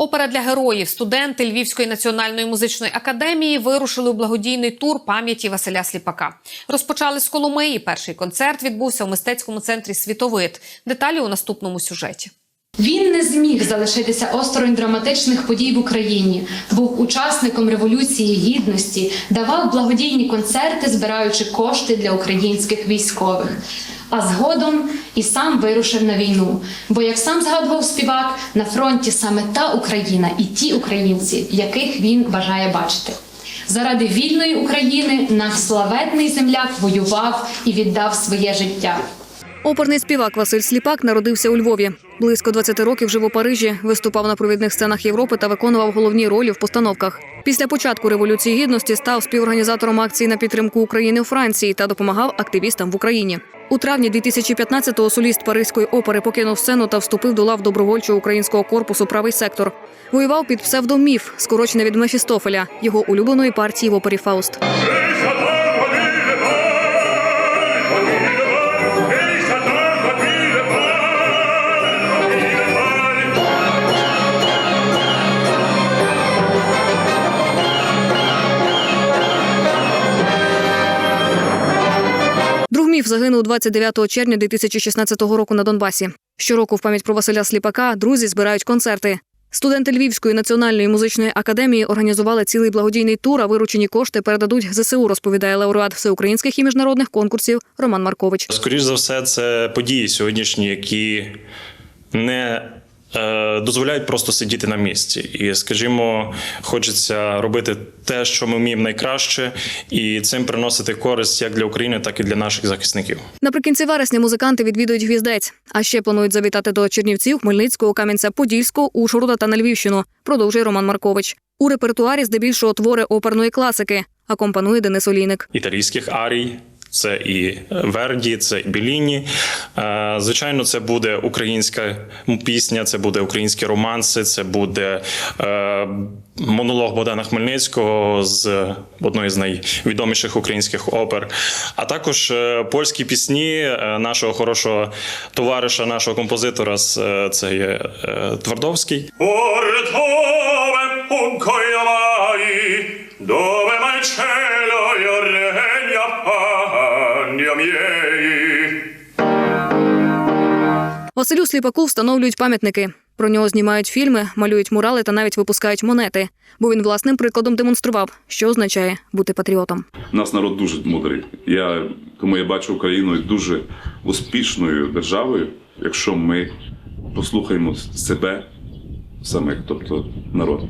Опера для героїв. Студенти Львівської національної музичної академії вирушили у благодійний тур пам'яті Василя Сліпака. Розпочали з Коломиї. Перший концерт відбувся у мистецькому центрі Світовид. Деталі у наступному сюжеті. Він не зміг залишитися осторонь драматичних подій в Україні, був учасником революції гідності, давав благодійні концерти, збираючи кошти для українських військових. А згодом і сам вирушив на війну. Бо, як сам згадував співак, на фронті саме та Україна і ті українці, яких він бажає бачити. Заради вільної України наш славетний земляк воював і віддав своє життя. Оперний співак Василь Сліпак народився у Львові. Близько 20 років жив у Парижі, виступав на провідних сценах Європи та виконував головні ролі в постановках. Після початку революції гідності став співорганізатором акції на підтримку України у Франції та допомагав активістам в Україні. У травні 2015-го соліст Паризької опери покинув сцену та вступив до лав добровольчого українського корпусу Правий сектор. Воював під псевдоміф, скорочене від Мефістофеля, його улюбленої партії в опері Фауст. Друг загинув 29 червня 2016 року на Донбасі. Щороку в пам'ять про Василя Сліпака друзі збирають концерти. Студенти Львівської національної музичної академії організували цілий благодійний тур, а виручені кошти передадуть ЗСУ, розповідає лауреат всеукраїнських і міжнародних конкурсів Роман Маркович. Скоріше за все, це події сьогоднішні, які не дозволяють просто сидіти на місці. І, скажімо, хочеться робити те, що ми вміємо найкраще, і цим приносити користь як для України, так і для наших захисників. Наприкінці вересня музиканти відвідують гвіздець, а ще планують завітати до Чернівців, Хмельницького, Кам'янця-Подільського, Ужгорода та на Львівщину. Продовжує Роман Маркович. У репертуарі здебільшого твори оперної класики. Акомпанує Денис Олійник. італійських арій. Це і Верді, це і Біліні. Звичайно, це буде українська пісня, це буде українські романси, це буде е, монолог Богдана Хмельницького з одної з найвідоміших українських опер. А також е, польські пісні е, нашого хорошого товариша, нашого композитора це є Твардовський. Panni miei. Василю Сліпаку встановлюють пам'ятники. Про нього знімають фільми, малюють мурали та навіть випускають монети. Бо він власним прикладом демонстрував, що означає бути патріотом. У нас народ дуже мудрий. Я тому я бачу Україну дуже успішною державою, якщо ми послухаємо себе самих, тобто народ.